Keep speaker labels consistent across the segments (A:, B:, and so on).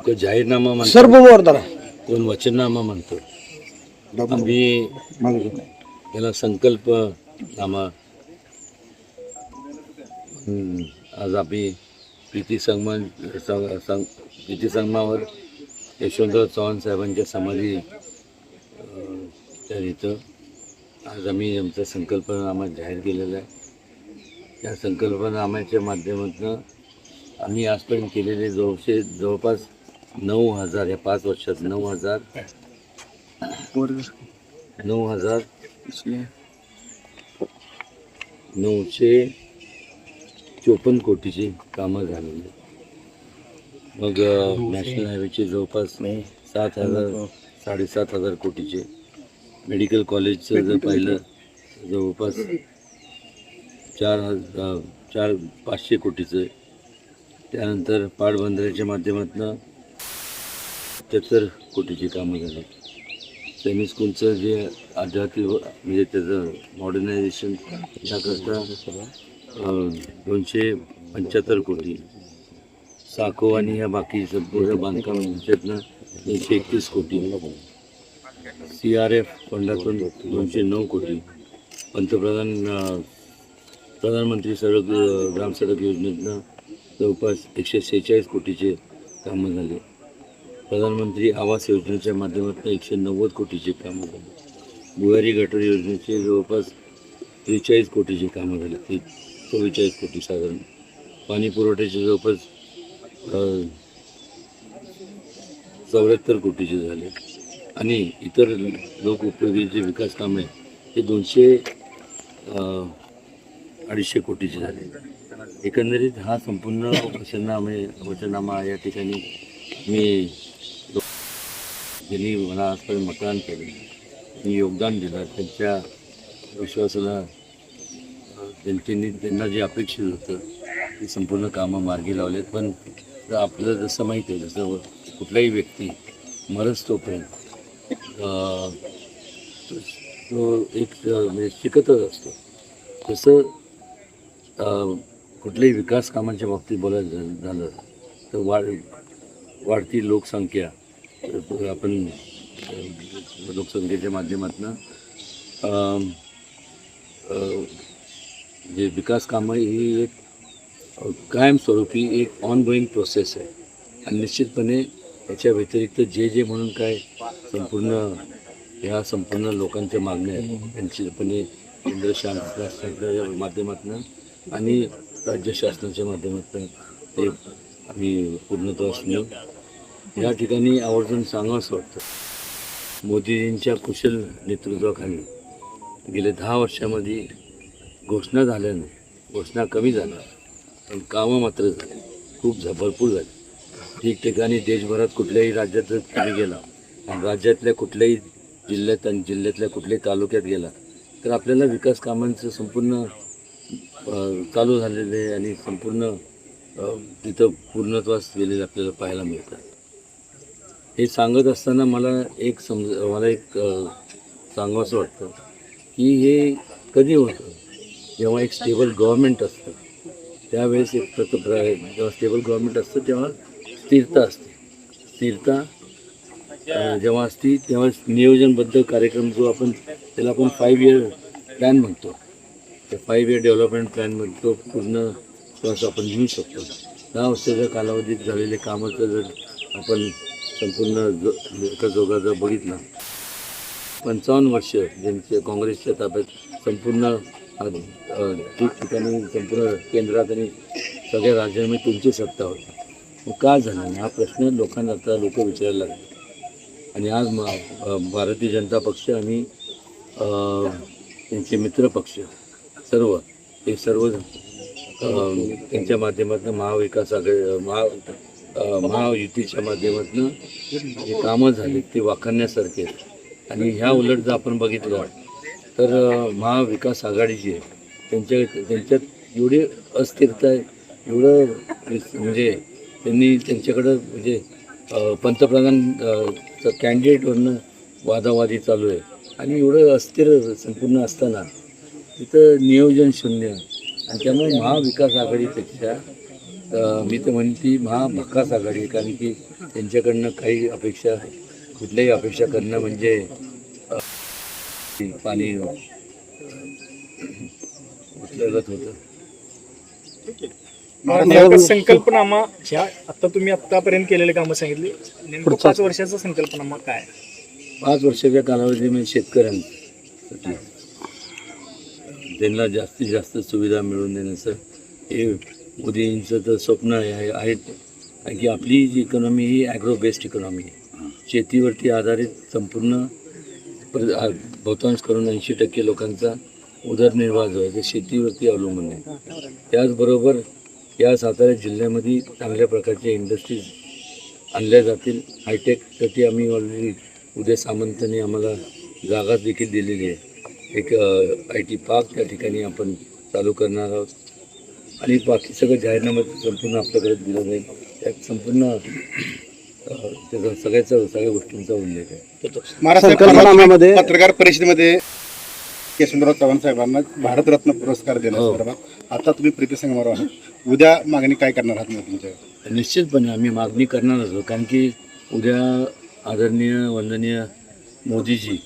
A: तो जाहीरनामा म्हणतो
B: सर्व वर्धना
A: कोण वचननामा म्हणतो आम्ही याला संकल्प नामा हम्म, आज आम्ही प्रीती संगमन सं- सं- प्रीती संगमावर यशवंतराव चव्हाण साहेबांच्या समाधी त्या इथं आज आम्ही आमचा संकल्पनामा जाहीर केलेला आहे या संकल्पनाम्याच्या माध्यमातून आम्ही आजपर्यंत केलेले जवळशे जवळपास नऊ हजार या पाच वर्षात नऊ हजार नऊ हजार नऊशे चोपन्न कोटीची कामं झालेली आहेत. मग नॅशनल हायवेचे जवळपास सात हजार साडेसात हजार कोटीचे मेडिकल कॉलेजचं जर पाहिलं जवळपास चार हजार चार पाचशे कोटीचं. आहे. त्यानंतर पाटबंधाऱ्याच्या माध्यमातून सत्याहत्तर कोटीची कामं झाली. सेमी स्कूलचं जे आध्यात्मिक म्हणजे त्याचं मॉडर्नायझेशन याकरता दोनशे पंच्याहत्तर कोटी. साखो आणि ह्या बाकी संपूर्ण बांधकाम यांच्यातनं दोनशे एकतीस कोटी. सी आर एफ फंडातून दोनशे नऊ कोटी. पंतप्रधान प्रधानमंत्री सडक ग्रामसडक ग्राम सडक योजनेतनं जवळपास एकशे सेहेचाळीस कोटीचे कामं झाले. प्रधानमंत्री आवास योजनेच्या माध्यमातून एकशे नव्वद कोटीचे कामं झाले. भुयारी गटर योजनेचे जवळपास त्रेचाळीस कोटीचे कामं झाले. ती चव्वेचाळीस कोटी साधारण. पाणी पुरवठ्याचे जवळपास चौऱ्याहत्तर कोटीचे झाले. आणि इतर लोक उपयोगी जे विकास कामे हे दोनशे अडीचशे कोटीचे झाले. एकंदरीत हा संपूर्ण वचननामे म्हणजे वचननामा या ठिकाणी मी ज्यांनी मला आजपर्यंत मतदान केलं मी योगदान दिलं त्यांच्या विश्वासाला त्यांनी त्यांना जे अपेक्षित होतं ते संपूर्ण कामं मार्गी लावलेत. पण तर आपलं जसं माहिती आहे जसं कुठलाही व्यक्ती मरस तोपर्यंत तो तो एक म्हणजे शिकतच असतो. तसं कुठल्याही विकास कामांच्या बाबतीत बोलायचं झालं- तर वाढ वाढती लोकसंख्या आपण लोकसंख्येच्या माध्यमातून जे विकास कामं ही एक कायमस्वरूपी एक ऑनगोईंग प्रोसेस आहे आणि निश्चितपणे याच्या व्यतिरिक्त जे जे म्हणून काय संपूर्ण ह्या संपूर्ण लोकांच्या मागण्या आहेत त्यांच्यापणे केंद्र शासनाच्या माध्यमातून आणि राज्य शासनाच्या माध्यमातून ते आम्ही पूर्णत्वास नेऊ या ठिकाणी आवर्जून सांगावंसं वाटतं. मोदीजींच्या कुशल नेतृत्वाखाली गेल्या दहा वर्षामध्ये घोषणा झाल्याने घोषणा कमी झाल्या. पण कामं मात्र झाली. खूप झ भरपूर झाली. ठिकठिकाणी देशभरात कुठल्याही राज्यात जर तुम्ही गेला आणि राज्यातल्या कुठल्याही जिल्ह्यात आणि जिल्ह्यातल्या कुठल्याही तालुक्यात गेला तर आपल्याला विकास कामांचं संपूर्ण अ, चालू झालेलं आहे आणि संपूर्ण अ, तिथं पूर्णत्वास गेलेलं आपल्याला पाहायला मिळतात हे सांगत असताना मला एक समज मला एक अ, सांगावंसं वाटतं की हे कधी होतं? जेव्हा एक स्टेबल गव्हर्मेंट असतं त्यावेळेस एक प्रत प्र म्हणजे जेव्हा स्टेबल गव्हर्मेंट असतं तेव्हा स्थिरता असते. स्थिरता जेव्हा असती तेव्हा नियोजनबद्ध कार्यक्रम जो आपण त्याला आपण फाईव्ह इयर प्लॅन म्हणतो. त्या फाईव्ह इयर डेव्हलपमेंट प्लॅनमध्ये तो पूर्ण श्वास आपण घेऊ शकतो. दहा वर्षाच्या कालावधीत झालेले कामाचं जर आपण संपूर्ण जो एका जोगा जर बघितला पंचावन्न वर्ष ज्यांचे काँग्रेसच्या ताब्यात संपूर्ण आज ठिकठिकाणी संपूर्ण केंद्रात आणि सगळ्या राज्यांमध्ये तुमची सत्ता होती. मग का झालं? नाही हा प्रश्न लोकांना आता लोक विचारायला लागले. आणि आज म भारतीय जनता पक्ष आणि त्यांचे मित्र पक्ष सर्व हे सर्व त्यांच्या माध्यमातून महाविकास आघाडी महा महायुतीच्या माध्यमातून जे कामं झाली ते वाखाणण्यासारखे आहेत. आणि ह्या उलट जर आपण बघितलं तर महाविकास आघाडीची आहे त्यांच्या त्यांच्यात एवढी अस्थिरता आहे एवढं म्हणजे त्यांनी त्यांच्याकडं म्हणजे अ, पंतप्रधान कॅन्डिडेटवरनं वादावादी चालू आहे. आणि एवढं अस्थिर संपूर्ण असताना तिथं नियोजन शून्य. आणि त्यामुळे महाविकास आघाडीपेक्षा मी तर म्हणते महाभकास आघाडी कारण की त्यांच्याकडनं काही अपेक्षा कुठल्याही अपेक्षा करणं म्हणजे पाणी. उचलत होतं?
B: महाराष्ट्रात संकल्पनामा ह्या आता तुम्ही आतापर्यंत केलेले कामं सांगितली. नेमकं पाच वर्षाचा संकल्पनामा काय?
A: पाच वर्षाच्या कालावधीमध्ये शेतकऱ्यांसाठी त्यांना जास्तीत जास्त सुविधा मिळवून देण्याचं हे मोदींचं तर स्वप्न आहे आहे कारण की आपली जी इकॉनॉमी ही ॲग्रो बेस्ड इकॉनॉमी आहे शेतीवरती आधारित संपूर्ण बहुतांश करून ऐंशी टक्के लोकांचा उदरनिर्वाह जो आहे ते शेतीवरती अवलंबून आहे. त्याचबरोबर या सातारा जिल्ह्यामध्ये चांगल्या प्रकारच्या इंडस्ट्रीज आणल्या जातील. हायटेकसाठी आम्ही ऑलरेडी उदय सामंतने आम्हाला जागा देखील दिलेली आहे. एक आय टी पार्क त्या ठिकाणी आपण चालू करणार आहोत. आणि बाकी सगळं जाहीरनामा संपूर्ण आपल्याकडे दिलं जाईल. त्यात संपूर्ण त्याचा सगळ्याचा सगळ्या गोष्टींचा उल्लेख आहे.
C: महाराष्ट्र पत्रकार परिषदेमध्ये यशवंतराव चव्हाण साहेबांना भारतरत्न पुरस्कार
A: हो.
C: देण्यासंदर्भात आता तुम्ही प्रीती संगमावर आहात. उद्या मागणी काय करणार आहात मग तुमच्या?
A: निश्चितपणे आम्ही मागणी करणारच आहोत कारण की उद्या आदरणीय वंदनीय मोदीजी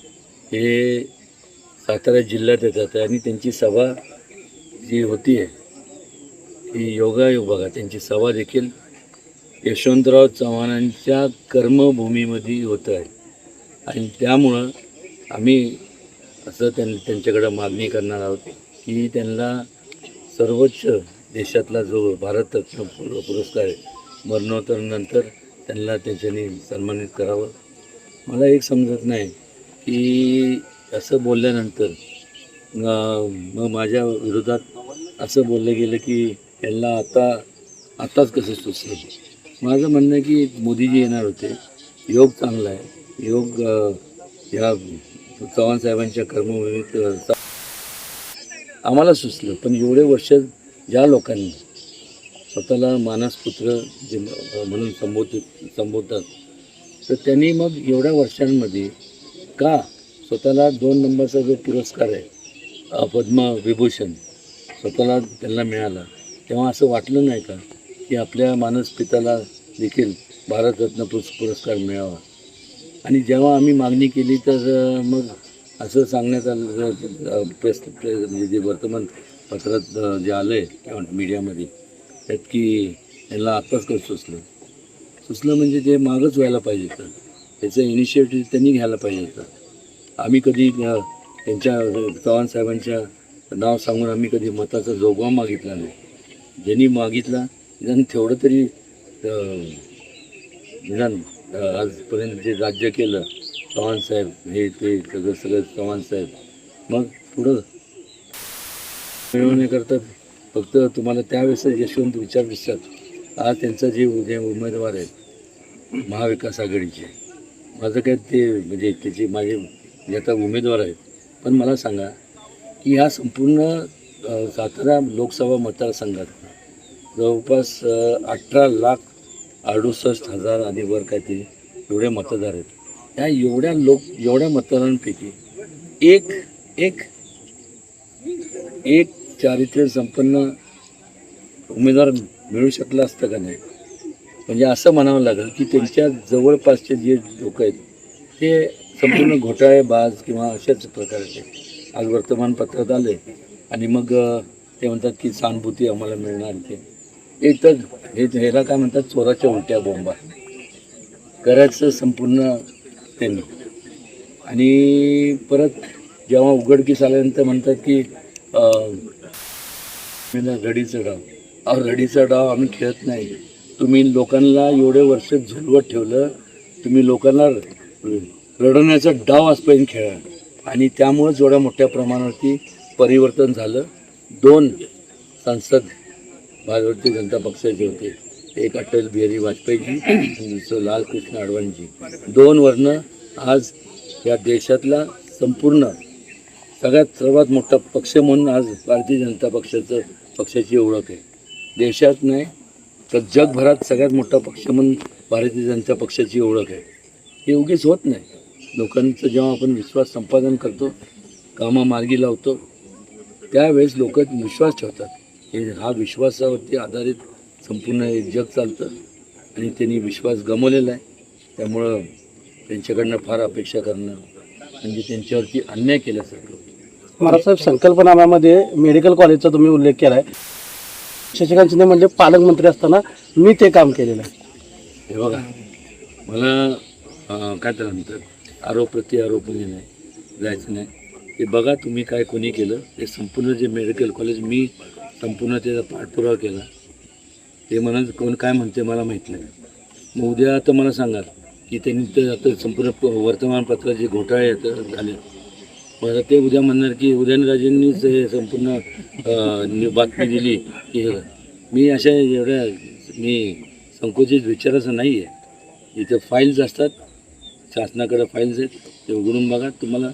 A: हे सातारा जिल्ह्यात येतात आणि त्यांची सभा जी होती आहे ती योगायोग बघा त्यांची सभा देखील यशवंतराव चव्हाणांच्या कर्मभूमीमध्ये होत आहे. आणि त्यामुळं आम्ही असं त्यां त्यांच्याकडं मागणी करणार आहोत की त्यांना सर्वोच्च देशातला जो भारतरत्न पुरस्कार आहे मरणोत्तरानंतर त्यांना त्यांच्यानी सन्मानित करावं. मला एक समजत नाही की असं बोलल्यानंतर मग माझ्या विरोधात असं बोललं गेलं की यांना आता आताच कसं सुचलं? माझं म्हणणं आहे की मोदीजी येणार होते. योग चांगला आहे. योग या चव्हाण साहेबांच्या कर्मभूमीत आम्हाला सुचलं पण एवढे वर्ष ज्या लोकांनी स्वतःला मानसपुत्र जे म्हणून संबोधित संबोधतात तर त्यांनी मग एवढ्या वर्षांमध्ये का स्वतःला दोन नंबरचा जो पुरस्कार आहे पद्मविभूषण स्वतःला त्यांना मिळाला तेव्हा असं वाटलं नाही का की आपल्या मानस पिताला देखील भारतरत्न पुरस् पुरस्कार मिळावा. आणि जेव्हा आम्ही मागणी केली तर मग असं सांगण्यात आलं प्रेस म्हणजे जे वर्तमानपत्रात जे आलं आहे किंवा मीडियामध्ये त्यात की यांना आत्ताच कसं सुचलं. सुचलं म्हणजे ते मागच व्हायला पाहिजे होतं. त्याचं इनिशिएटिव्ह त्यांनी घ्यायला पाहिजे होतं. आम्ही कधी त्यांच्या चव्हाण साहेबांच्या नाव सांगून आम्ही कधी मताचा जोगवा मागितला नाही. ज्यांनी मागितला त्यांनी तेवढं तरी निदान आजपर्यंत जे राज्य केलं चव्हाणसाहेब हे ते सगळं सगळं चव्हाणसाहेब मग पुढं? मिळवण्याकरता फक्त तुम्हाला त्यावेळेस यशवंत विचार दिसतात. आज त्यांचा जे जे उमेदवार आहेत महाविकास आघाडीचे. माझं काय ते म्हणजे त्याचे माझे जे आता उमेदवार आहेत पण मला सांगा की ह्या संपूर्ण सातारा लोकसभा मतदारसंघात जवळपास अठरा लाख अडुसष्ट हजार आणि वर काहीतरी एवढे मतदार आहेत. त्या एवढ्या लोक एवढ्या मतदारांपैकी एक एक एक चारित्र्य संपन्न उमेदवार मिळू शकला असतं का नाही? म्हणजे असं म्हणावं लागेल की त्यांच्या जवळपासचे जे लोक आहेत ते संपूर्ण घोटाळेबाज किंवा अशाच प्रकारचे आज वर्तमानपत्रात आले आणि मग ते म्हणतात की सहानुभूती आम्हाला मिळणार ते एक हे ह्याला काय म्हणतात? चोराच्या उलट्या बोंबा. करायचं संपूर्ण त्यांनी. आणि परत जेव्हा उघडकीस आल्यानंतर म्हणतात की रडीचं डाव. अहो रडीचा डाव आम्ही खेळत नाही. तुम्ही लोकांना एवढे वर्ष झुलवत ठेवलं तुम्ही लोकांना रडण्याचा रडवण्याचा डाव आजपर्यंत खेळा आणि त्यामुळेच एवढ्या मोठ्या प्रमाणावरती परिवर्तन झालं. दोन सांसद भारतीय जनता पक्षाचे होते. एक अटल बिहारी वाजपेयीजी दुसरं लालकृष्ण अडवाणीजी दोन वर्ण आज या देशातला संपूर्ण सगळ्यात सर्वात मोठा पक्ष म्हणून आज भारतीय जनता पक्षाचं पक्षाची ओळख आहे. देशात नाही तर जगभरात सगळ्यात मोठा पक्ष म्हणून भारतीय जनता पक्षाची ओळख आहे. हे उगीच होत नाही. लोकांचं जेव्हा आपण विश्वास संपादन करतो कामा मार्गी लावतो त्यावेळेस लोक विश्वास ठेवतात. हे हा विश्वासावरती आधारित संपूर्ण हे जग चालतं आणि त्यांनी विश्वास गमावलेला आहे. त्यामुळं त्यांच्याकडनं फार अपेक्षा करणं म्हणजे त्यांच्यावरती अन्याय केल्यासारखं.
D: महाराजसाहेब संकल्पनाम्यामध्ये मेडिकल कॉलेजचा तुम्ही उल्लेख केला आहे शशिकांत शिंदे म्हणजे पालकमंत्री असताना मी ते काम केलेलं आहे.
A: हे बघा मला काय तर म्हणतात? आरोप प्रति आरोप म्हणजे नाही जायचं नाही. ते बघा तुम्ही काय कोणी केलं ते संपूर्ण जे मेडिकल कॉलेज मी संपूर्ण त्याचा पाठपुरावा केला. ते म्हणत कोण काय म्हणते मला माहीत नाही. मग उद्या आता मला सांगाल की त्यांनी तर आता संपूर्ण प- जे घोटाळे आहेत झाले. मग आता ते उद्या म्हणणार की उदयनराजेंनीच हे संपूर्ण बातमी दिली की मी अशा एवढ्या मी संकोचित विचाराचं नाही आहे इथं फाईल्स असतात शासनाकडे फाईल्स आहेत ते उघडून बघा तुम्हाला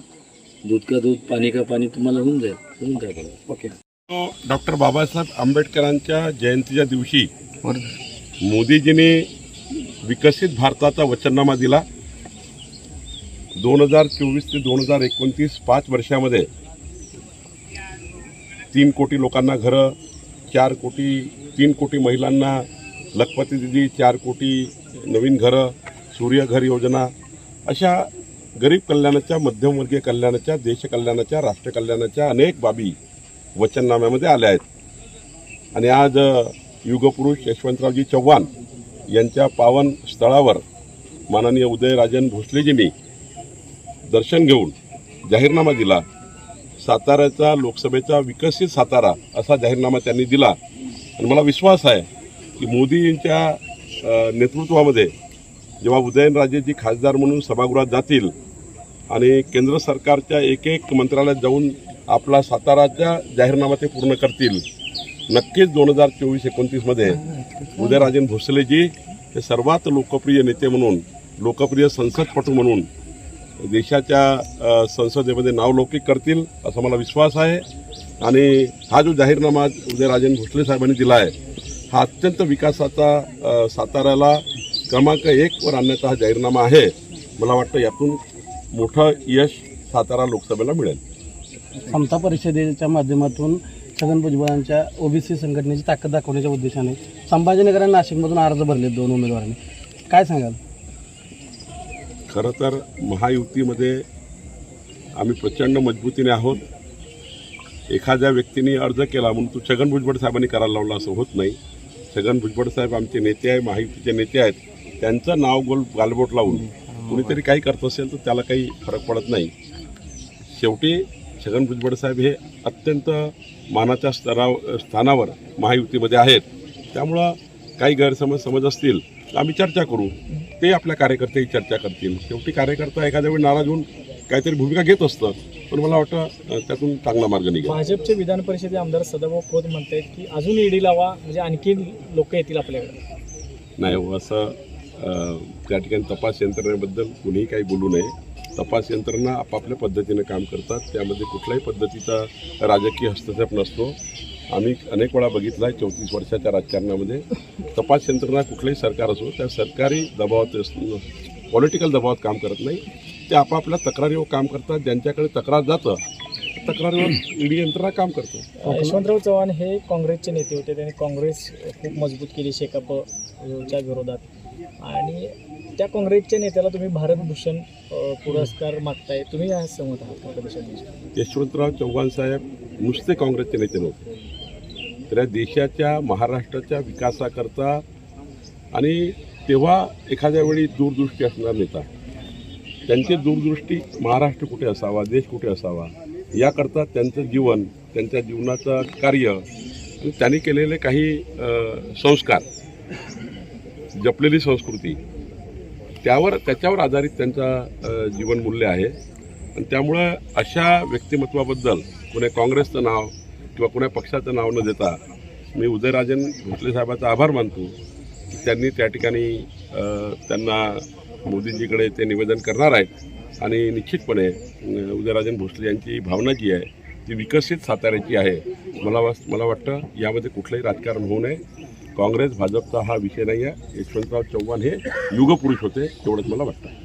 A: दूध का दूध पाणी का पाणी तुम्हाला होऊन जाईल होऊन जाईल. ओके
E: डॉक्टर बाबासाहेब आंबेडकरांच्या जयंतीच्या दिवशी मोदीजींनी विकसित भारताचा वचननामा दिला. दोन हजार चोवीस ते दोन हजार एकोणतीस पाच वर्षामध्ये तीन कोटी लोकांना घरं चार कोटी तीन कोटी महिलांना लखपती दिली चार कोटी नवीन घरं सूर्यघर योजना अशा गरीब कल्याणाच्या मध्यमवर्गीय कल्याणाच्या देशकल्याणाच्या राष्ट्रकल्याणाच्या अनेक बाबी वचननाम्यामध्ये आल्या आहेत. आणि आज युगपुरुष यशवंतरावजी चव्हाण यांच्या पावन स्थळावर माननीय उदयराजन भोसलेजींनी दर्शन घेऊन जाहीरनामा दिला. साताऱ्याचा लोकसभेचा विकसित सातारा असा जाहीरनामा त्यांनी दिला. आणि मला विश्वास आहे की मोदींच्या नेतृत्वामध्ये जेव्हा उदयनराजेजी खासदार म्हणून सभागृहात जातील आणि केंद्र सरकारच्या एक एक मंत्रालयात जाऊन आपला साताराच्या जाहीरनामा ते पूर्ण करतील. नक्कीच दोन हजार चोवीस एकोणतीसमध्ये उदयराजन भोसलेजी हे सर्वात लोकप्रिय नेते म्हणून लोकप्रिय संसदपटू म्हणून देशाच्या संसदेमध्ये नावलौकिक करतील असा मला विश्वास आहे. आणि हा जो जाहीरनामा उदयराजन भोसले साहेबांनी दिला आहे हा अत्यंत विकासाचा साताऱ्याला क्रमांक एकवर आणण्याचा हा जाहीरनामा आहे. मला वाटतं यातून मोठं यश सातारा लोकसभेला मिळेल.
D: समता परिषदेच्या माध्यमातून छगन भुजबळांच्या ओबीसी संघटनेची ताकद दाखवण्याच्या उद्देशाने संभाजीनगर आणि नाशिकमधून अर्ज भरले दोन उमेदवारांनी. काय सांगाल?
E: खरं तर महायुतीमध्ये आम्ही प्रचंड मजबूतीने आहोत. एखाद्या व्यक्तीने अर्ज केला म्हणून तो छगन भुजबळ साहेबांनी करायला लावला असं होत नाही. छगन भुजबळ साहेब आमचे नेते आहे महायुतीचे नेते आहेत. त्यांचं नाव गोल गालबोट लावून कुणीतरी काही करत असेल तर त्याला काही फरक पडत नाही. शेवटी छगन भुजबळ साहेब हे अत्यंत मानाच्या स्तराव स्थानावर महायुतीमध्ये आहेत. त्यामुळं काही गैरसमज समज असतील तर आम्ही चर्चा करू. ते आपल्या कार्यकर्त्याही चर्चा करतील. शेवटी कार्यकर्ता एखाद्या वेळी नाराज होऊन काहीतरी भूमिका घेत असतं पण मला वाटतं त्यातून चांगला मार्ग निघेल.
B: भाजपचे विधान परिषदेचे आमदार सदाभाऊ खोत म्हणतायत की अजून ईडी लावा म्हणजे आणखी लोक येतील आपल्याकडे.
E: नाही हो, असं त्या ठिकाणी तपास यंत्रणेबद्दल कुणीही काही बोलू नये. तपास यंत्रणा आपापल्या पद्धतीनं काम करतात. त्यामध्ये कुठल्याही पद्धतीचा राजकीय हस्तक्षेप नसतो. आम्ही अनेक वेळा बघितला आहे चौतीस वर्षाच्या राजकारणामध्ये. तपास यंत्रणा कुठलंही सरकार असो त्या सरकारी दबावात पॉलिटिकल दबावात काम करत नाही. ते आपापल्या तक्रारीवर काम करतात. ज्यांच्याकडे तक्रार जातं तक्रारीवर ईडी यंत्रणा काम करतं.
B: यशवंतराव चव्हाण हे काँग्रेसचे नेते होते. त्यांनी काँग्रेस खूप मजबूत केली शेकापच्या विरोधात. आणि त्या काँग्रेसच्या नेत्याला तुम्ही भारतभूषण पुरस्कार मागताय. तुम्ही या सहमत आहात का
E: यशवंतराव चव्हाण साहेब नुसते काँग्रेसचे नेते नव्हते. तर या देशाच्या महाराष्ट्राच्या विकासाकरता आणि तेव्हा एखाद्या वेळी दूरदृष्टी असणारा नेता त्यांची दूरदृष्टी महाराष्ट्र कुठे असावा देश कुठे असावा याकरता त्यांचं जीवन त्यांच्या जीवनाचं कार्य आणि त्यांनी केलेले काही संस्कार जपलेली संस्कृती. त्यावर त्याच्यावर आधारित त्यांचा जीवनमूल्य आहे. आणि त्यामुळं अशा व्यक्तिमत्वाबद्दल कोणी काँग्रेसचं नाव किंवा कोण्या पक्षाचं नाव न देता मी उदयराजन भोसले साहेबाचा आभार मानतो. की त्यांनी त्या ठिकाणी त्यांना मोदींजीकडे ते निवेदन करणार आहेत. आणि निश्चितपणे उदयराजन भोसले यांची भावना जी आहे ती विकसित साताऱ्याची आहे. मला वास मला वाटतं यामध्ये कुठलंही राजकारण होऊ नये. काँग्रेस भाजपचा हा विषय नाही आहे यशवंतराव चव्हाण हे युगपुरुष होते तेवढंच मला वाटतं.